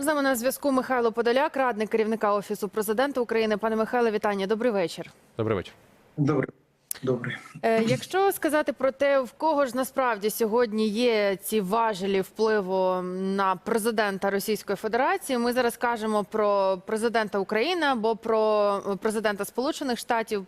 З нами на зв'язку Михайло Подоляк, радник керівника офісу президента України. Пане Михайле, вітання. Добрий вечір. Добрий вечір. Добре, добре. Якщо сказати про те, в кого ж насправді сьогодні є ці важелі впливу на президента Російської Федерації, ми зараз кажемо про президента України або про президента Сполучених Штатів.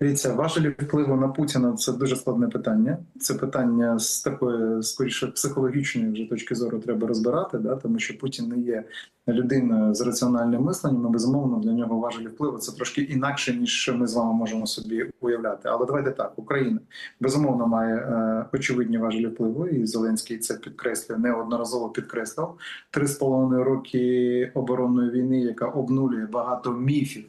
Дивіться, важелі впливу на Путіна це дуже складне питання. Це питання з такої, скоріше, психологічної вже точки зору треба розбирати, да? тому що Путін не є людиною з раціональним мисленням, і безумовно для нього важелі впливу це трошки інакше, ніж ми з вами можемо собі уявляти. Але давайте так: Україна безумовно має е, очевидні важелі впливу, і Зеленський це підкреслює неодноразово підкреслив. Три з половиною роки оборонної війни, яка обнулює багато міфів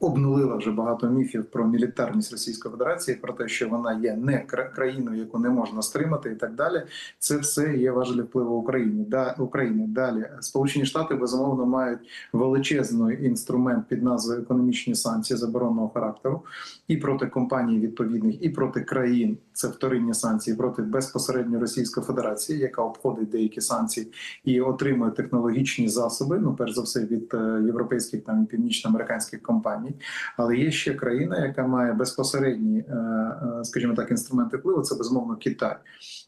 обнулила вже багато міфів про мілітарність Російської Федерації, про те, що вона є не кра- країною, яку не можна стримати, і так далі. Це все є важелі впливу України. Да, України далі Сполучені Штати безумовно мають величезний інструмент під назвою економічні санкції заборонного характеру і проти компаній відповідних, і проти країн. Це вторинні санкції проти безпосередньо Російської Федерації, яка обходить деякі санкції і отримує технологічні засоби. Ну перш за все від е, європейських там і північноамериканських компаній. Але є ще країна, яка має безпосередні, е, е, скажімо так, інструменти впливу. Це безумовно Китай.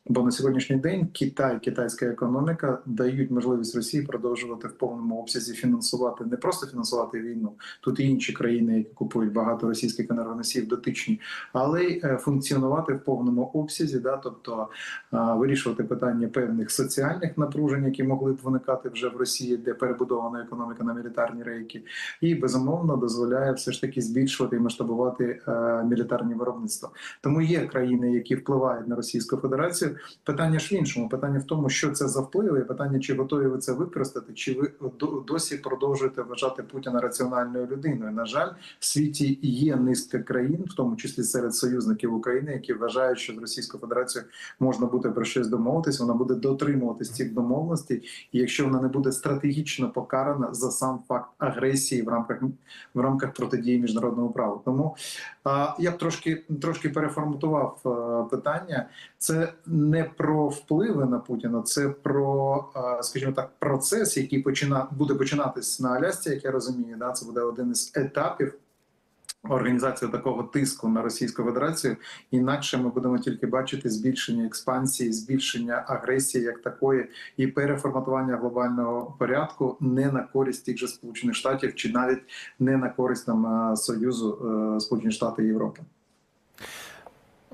Бо на сьогоднішній день Китай, китайська економіка дають можливість Росії продовжувати в повному обсязі фінансувати не просто фінансувати війну. Тут і інші країни, які купують багато російських енергоносіїв, дотичні, але й е, функціонувати в повному обсязі, да, тобто вирішувати питання певних соціальних напружень, які могли б виникати вже в Росії, де перебудована економіка на мілітарні рейки, і безумовно дозволяє все ж таки збільшувати і масштабувати е, мілітарні виробництва. Тому є країни, які впливають на Російську Федерацію. Питання ж в іншому. Питання в тому, що це за впливи, і питання, чи готові ви це використати, чи ви досі продовжуєте вважати Путіна раціональною людиною. На жаль, в світі є низка країн, в тому числі серед союзників України, які вважають, що з Російською Федерацією можна буде про щось домовитись, вона буде дотримуватись цих домовленостей, і якщо вона не буде стратегічно покарана за сам факт агресії в рамках в рамках протидії міжнародному праву. Тому я б трошки трошки переформатував питання. Це не про впливи на Путіна, це про, скажімо так, процес, який почина буде починатись на Алясці, як я розумію. Да, це буде один із етапів. Організація такого тиску на Російську Федерацію інакше ми будемо тільки бачити збільшення експансії, збільшення агресії як такої, і переформатування глобального порядку не на користь тих же Сполучених Штатів, чи навіть не на користь там е, союзу Сполучених Сполучені Штати Європи.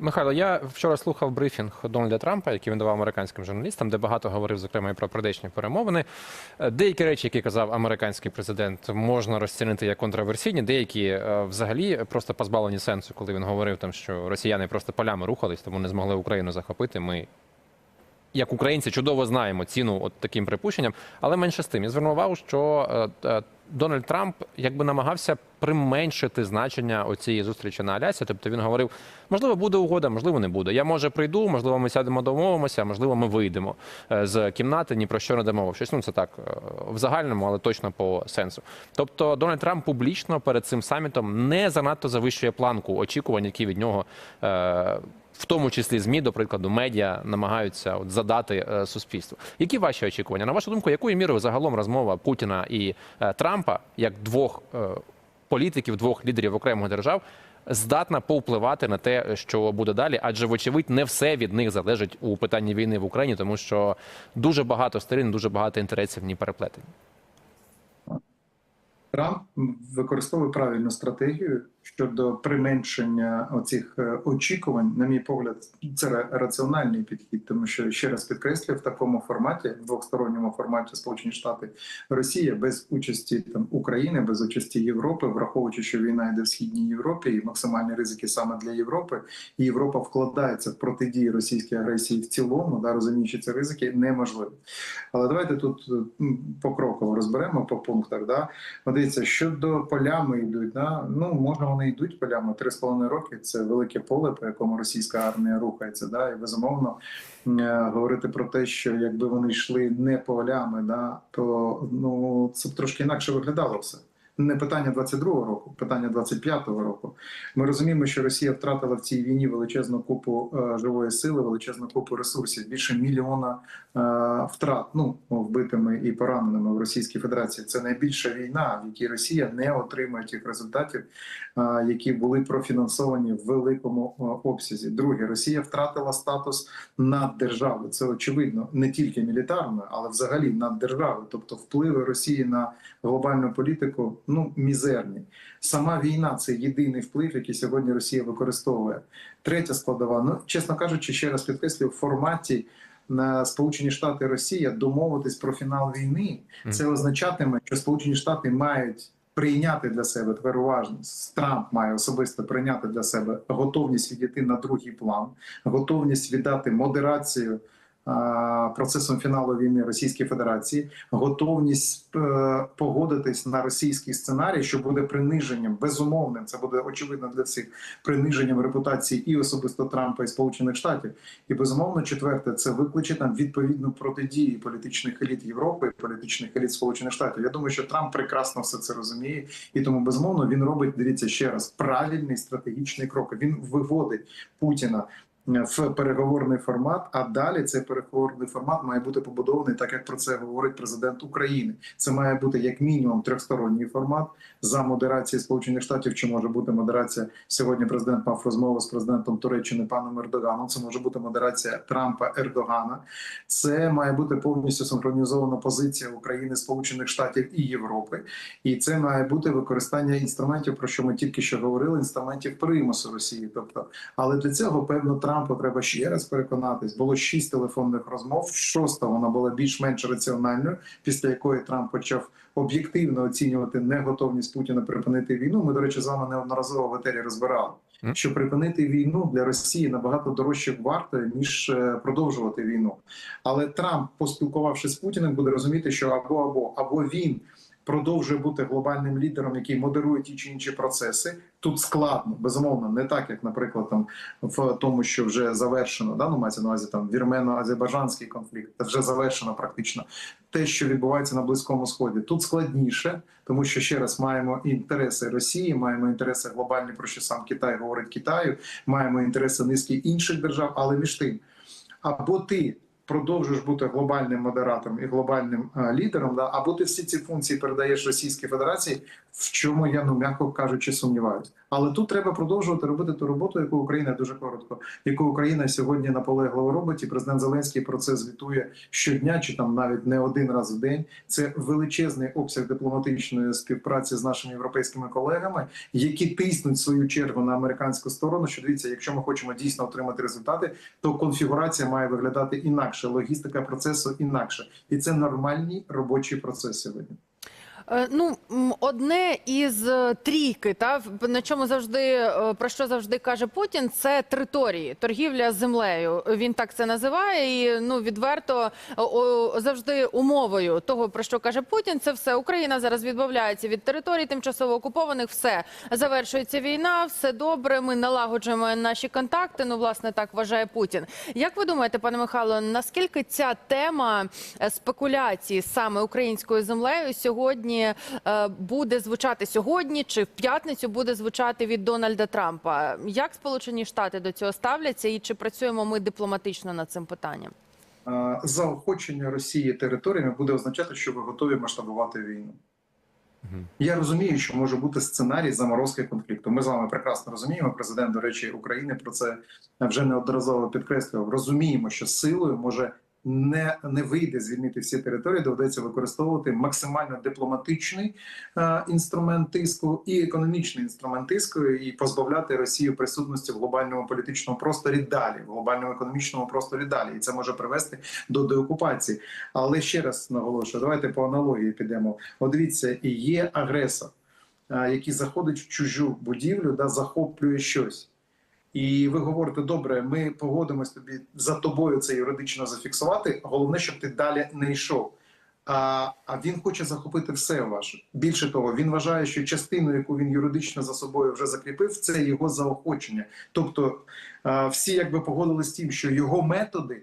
Михайло, я вчора слухав брифінг Дональда Трампа, який він давав американським журналістам, де багато говорив, зокрема, і про придечні перемовини. Е, Деякі речі, які казав американський президент, можна розцінити як контроверсійні, деякі е, взагалі просто позбавлені сенсу, коли він говорив там, що росіяни просто полями рухались, тому не змогли Україну захопити. Ми як українці чудово знаємо ціну от таким припущенням, але менше з тим. Я звернув увагу, що е, е, Дональд Трамп якби намагався применшити значення оцієї зустрічі на Алясі. Тобто він говорив, можливо, буде угода, можливо, не буде. Я може прийду, можливо, ми сядемо домовимося, можливо, ми вийдемо е, з кімнати, ні про що не домовившись. Ну це так в загальному, але точно по сенсу. Тобто Дональд Трамп публічно перед цим самітом не занадто завищує планку очікувань, які від нього. В тому числі змі, до прикладу, медіа намагаються от задати е, суспільству. Які ваші очікування? На вашу думку, якою мірою загалом розмова Путіна і е, Трампа, як двох е, політиків, двох лідерів окремих держав, здатна повпливати на те, що буде далі? Адже, вочевидь, не все від них залежить у питанні війни в Україні, тому що дуже багато сторін, дуже багато інтересів в ній переплетені. Трамп використовує правильну стратегію щодо применшення оцих е, очікувань. На мій погляд, це раціональний підхід, тому що ще раз підкреслюю, в такому форматі, в двосторонньому форматі Сполучені Штати Росія без участі там України, без участі Європи, враховуючи, що війна йде в східній Європі, і максимальні ризики саме для Європи, і Європа вкладається в протидії російській агресії в цілому, да розуміючи ці ризики, неможливо. Але давайте тут е, покроково розберемо по пунктах. Да? Дивіться, щодо полями йдуть, да? ну може вони йдуть полями три з половиною роки. Це велике поле, по якому російська армія рухається. Да? І безумовно е, говорити про те, що якби вони йшли не полями, да, то ну це б трошки інакше виглядало все. Не питання 22-го року, питання 25-го року. Ми розуміємо, що Росія втратила в цій війні величезну купу е, живої сили, величезну купу ресурсів, більше мільйона е, втрат, ну вбитими і пораненими в Російській Федерації. Це найбільша війна, в якій Росія не отримує тих результатів, е, які були профінансовані в великому е, обсязі. Друге, Росія втратила статус наддержави. Це очевидно не тільки мілітарно, але взагалі наддержави. Тобто впливи Росії на глобальну політику ну мізерні. Сама війна це єдиний вплив, який сьогодні Росія використовує. Третя складова, ну чесно кажучи, ще раз підкреслюю, в форматі на Сполучені Штати і Росія домовитись про фінал війни. Це означатиме, що Сполучені Штати мають. Прийняти для себе тепер уважно Трамп має особисто прийняти для себе готовність відійти на другий план, готовність віддати модерацію процесом фіналу війни Російській Федерації, готовність е, погодитись на російський сценарій, що буде приниженням безумовним. Це буде очевидно для всіх приниженням репутації і особисто Трампа і Сполучених Штатів. І безумовно, четверте, це викличе там відповідну протидію політичних еліт Європи, політичних еліт Сполучених Штатів. Я думаю, що Трамп прекрасно все це розуміє, і тому безумовно він робить. Дивіться ще раз правильний стратегічний крок. Він виводить Путіна. В переговорний формат, а далі цей переговорний формат має бути побудований так, як про це говорить президент України. Це має бути як мінімум трьохсторонній формат за модерації Сполучених Штатів. Чи може бути модерація сьогодні? Президент мав розмову з президентом Туреччини паном Ердоганом. Це може бути модерація Трампа Ердогана. Це має бути повністю синхронізована позиція України, Сполучених Штатів і Європи. І це має бути використання інструментів, про що ми тільки що говорили, інструментів примусу Росії. Тобто, але для цього певно Трампу треба ще раз переконатись. Було шість телефонних розмов. Шоста вона була більш-менш раціональною, після якої Трамп почав об'єктивно оцінювати неготовність Путіна припинити війну. Ми, до речі, з вами неодноразово в етері розбирали, що припинити війну для Росії набагато дорожче варто ніж е, продовжувати війну. Але Трамп, поспілкувавшись з Путіним, буде розуміти, що або або або він продовжує бути глобальним лідером, який модерує ті чи інші процеси. Тут складно, безумовно, не так, як, наприклад, там в тому, що вже завершено, да, ну мається на увазі там вірмено-азербайджанський конфлікт, це вже завершено практично. Те, що відбувається на близькому сході, тут складніше, тому що ще раз маємо інтереси Росії, маємо інтереси глобальні, про що сам Китай говорить Китаю, маємо інтереси низки інших держав, але між тим, або ти продовжуєш бути глобальним модератором і глобальним е, лідером, да, або ти всі ці функції передаєш Російській Федерації, в чому я ну м'яко кажучи сумніваюся. Але тут треба продовжувати робити ту роботу, яку Україна дуже коротко, яку Україна сьогодні наполегливо робить. І президент Зеленський про це звітує щодня, чи там навіть не один раз в день. Це величезний обсяг дипломатичної співпраці з нашими європейськими колегами, які тиснуть свою чергу на американську сторону. Що дивіться, якщо ми хочемо дійсно отримати результати, то конфігурація має виглядати інакше, логістика процесу інакше, і це нормальний робочий процес сьогодні. Е, Ну, одне із е, трійки, та на чому завжди е, про що завжди каже Путін, це території, торгівля з землею. Він так це називає. І ну відверто завжди умовою того, про що каже Путін, це все Україна зараз відмовляється від територій тимчасово окупованих. Все завершується війна, все добре. Ми налагоджуємо наші контакти. Ну, власне, так вважає Путін. Як ви думаєте, пане Михайло, наскільки ця тема спекуляції саме українською землею сьогодні е, буде звучати сьогодні, чи в п'ятницю буде звучати від Дональда Трампа? Як Сполучені Штати до цього ставляться, і чи працюємо ми дипломатично над цим питанням? Заохочення Росії територіями буде означати, що ви готові масштабувати війну. Я розумію, що може бути сценарій заморозки конфлікту. Ми з вами прекрасно розуміємо. Президент, до речі, України про це вже неодноразово підкреслював. Розуміємо, що силою може не, не вийде звільнити всі території, доведеться використовувати максимально дипломатичний е, інструмент тиску і економічний інструмент тиску, і позбавляти Росію присутності в глобальному політичному просторі далі, в глобальному економічному просторі далі, і це може привести до деокупації. Але ще раз наголошую, давайте по аналогії підемо. От дивіться, і є агресор, а, який заходить в чужу будівлю, да, захоплює щось. І ви говорите, добре, ми погодимось тобі за тобою це юридично зафіксувати. Головне, щоб ти далі не йшов. А, а він хоче захопити все ваше. Більше того, він вважає, що частину, яку він юридично за собою вже закріпив, це його заохочення. Тобто всі якби погодились з тим, що його методи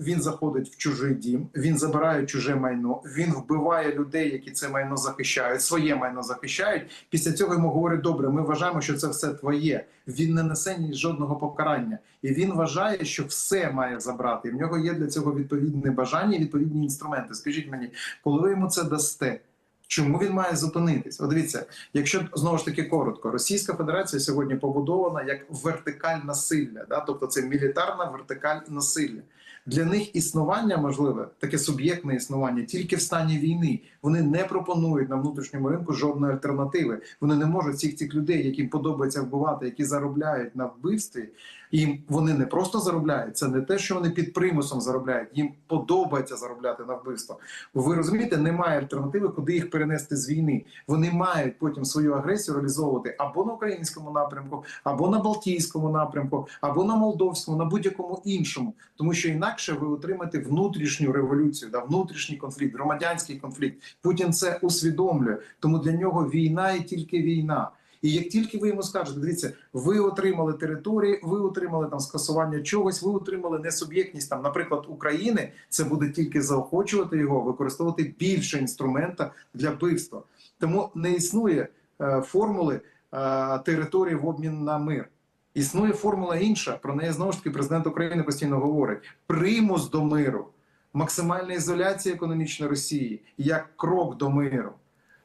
Він заходить в чужий дім, він забирає чуже майно, він вбиває людей, які це майно захищають, своє майно захищають. Після цього йому говорять: добре, ми вважаємо, що це все твоє. Він не несе ні жодного покарання, і він вважає, що все має забрати. І в нього є для цього відповідне бажання, відповідні інструменти. Скажіть мені, коли ви йому це дасте? Чому він має зупинитись? От дивіться, якщо знову ж таки коротко, Російська Федерація сьогодні побудована як вертикаль насилля, да? тобто це мілітарна вертикаль насилля. Для них існування можливе таке суб'єктне існування тільки в стані війни. Вони не пропонують на внутрішньому ринку жодної альтернативи. Вони не можуть всіх цих людей, яким подобається вбивати, які заробляють на вбивстві. І вони не просто заробляють. Це не те, що вони під примусом заробляють. Їм подобається заробляти на вбивство. Ви розумієте, немає альтернативи, куди їх перенести з війни. Вони мають потім свою агресію реалізовувати або на українському напрямку, або на Балтійському напрямку, або на Молдовському, на будь-якому іншому, тому що інакше ви отримаєте внутрішню революцію, да, внутрішній конфлікт, громадянський конфлікт. Путін це усвідомлює. Тому для нього війна і тільки війна. І як тільки ви йому скажете, дивіться, ви отримали території, ви отримали там скасування чогось, ви отримали несуб'єктність там, наприклад, України, це буде тільки заохочувати його використовувати більше інструмента для вбивства. Тому не існує е, формули е, території в обмін на мир. Існує формула інша. Про неї знову ж таки президент України постійно говорить: примус до миру, максимальна ізоляція економічної Росії як крок до миру.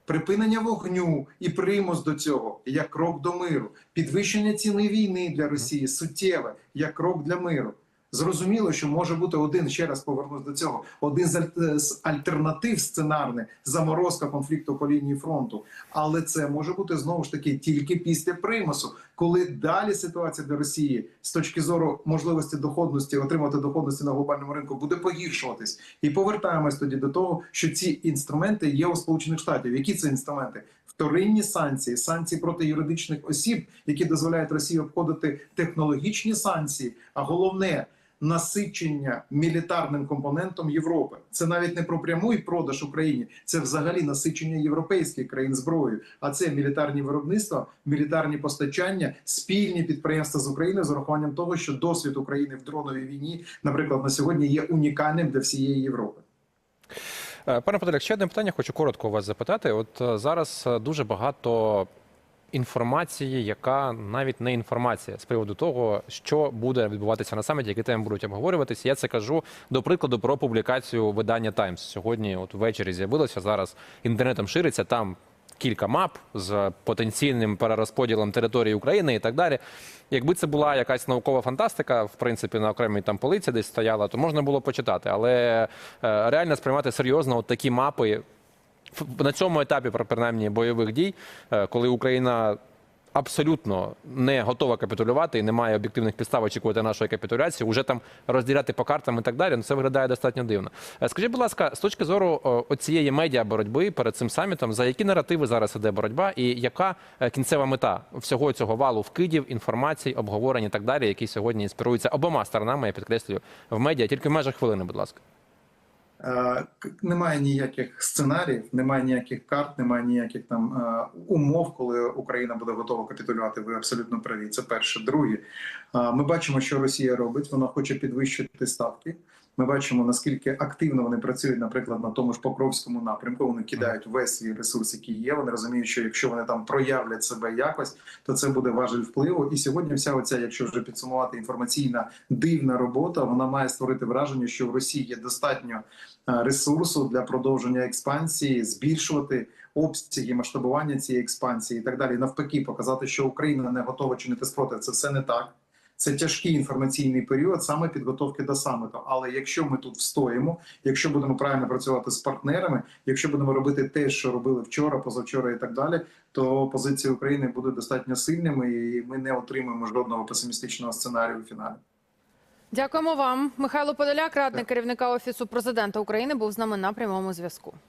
Припинення вогню і примус до цього як крок до миру, підвищення ціни війни для Росії суттєве як крок для миру. Зрозуміло, що може бути один ще раз повернусь до цього. Один з аль- альтернатив сценарних заморозка конфлікту по лінії фронту, але це може бути знову ж таки тільки після примусу, коли далі ситуація для Росії з точки зору можливості доходності отримати доходності на глобальному ринку буде погіршуватись. І повертаємось тоді до того, що ці інструменти є у Сполучених Штатів. Які це інструменти? Вторинні санкції, санкції проти юридичних осіб, які дозволяють Росії обходити технологічні санкції, а головне насичення мілітарним компонентом Європи. Це навіть не про прямий продаж Україні, це взагалі насичення європейських країн зброєю. А це мілітарні виробництва, мілітарні постачання, спільні підприємства з України з урахуванням того, що досвід України в дроновій війні, наприклад, на сьогодні є унікальним для всієї Європи. Е, Пане Подоляк, ще одне питання хочу коротко у вас запитати. От е, зараз е, дуже багато інформації, яка навіть не інформація з приводу того, що буде відбуватися на саміті, які теми будуть обговорюватися. Я це кажу до прикладу про публікацію видання Таймс. Сьогодні, от ввечері, з'явилося зараз інтернетом шириться там. Кілька мап з потенційним перерозподілом території України і так далі. Якби це була якась наукова фантастика, в принципі, на окремій там полиці десь стояла, то можна було почитати. Але е, реально сприймати серйозно от такі мапи на цьому етапі, про- принаймні, бойових дій, е, коли Україна абсолютно не готова капітулювати і не має об'єктивних підстав очікувати нашої капітуляції, уже там розділяти по картам і так далі. Ну це виглядає достатньо дивно. Е, Скажіть, будь ласка, з точки зору оцієї медіа боротьби перед цим самітом, за які наративи зараз іде боротьба, і яка е, кінцева мета всього цього валу вкидів, інформацій, обговорень і так далі, які сьогодні інспіруються обома сторонами, я підкреслюю, в медіа, тільки в межах хвилини, будь ласка. Е, Немає ніяких сценаріїв, немає ніяких карт, немає ніяких там е, умов, коли Україна буде готова капітулювати. Ви абсолютно праві. Це перше. Друге, е, ми бачимо, що Росія робить. Вона хоче підвищити ставки. Ми бачимо наскільки активно вони працюють, наприклад, на тому ж Покровському напрямку. Вони кидають весь свій ресурс, який є. Вони розуміють, що якщо вони там проявлять себе якось, то це буде важель впливу. І сьогодні вся оця, якщо вже підсумувати інформаційна дивна робота, вона має створити враження, що в Росії є достатньо е, ресурсу для продовження експансії, збільшувати обсяги масштабування цієї експансії і так далі. Навпаки, показати, що Україна не готова чинити спротив. Це все не так. Це тяжкий інформаційний період саме підготовки до саміту. Але якщо ми тут встоїмо, якщо будемо правильно працювати з партнерами, якщо будемо робити те, що робили вчора, позавчора і так далі, то позиції України будуть достатньо сильними, і ми не отримаємо жодного песимістичного сценарію у фіналі. Дякуємо вам. Михайло Подоляк, радник керівника офісу президента України, був з нами на прямому зв'язку.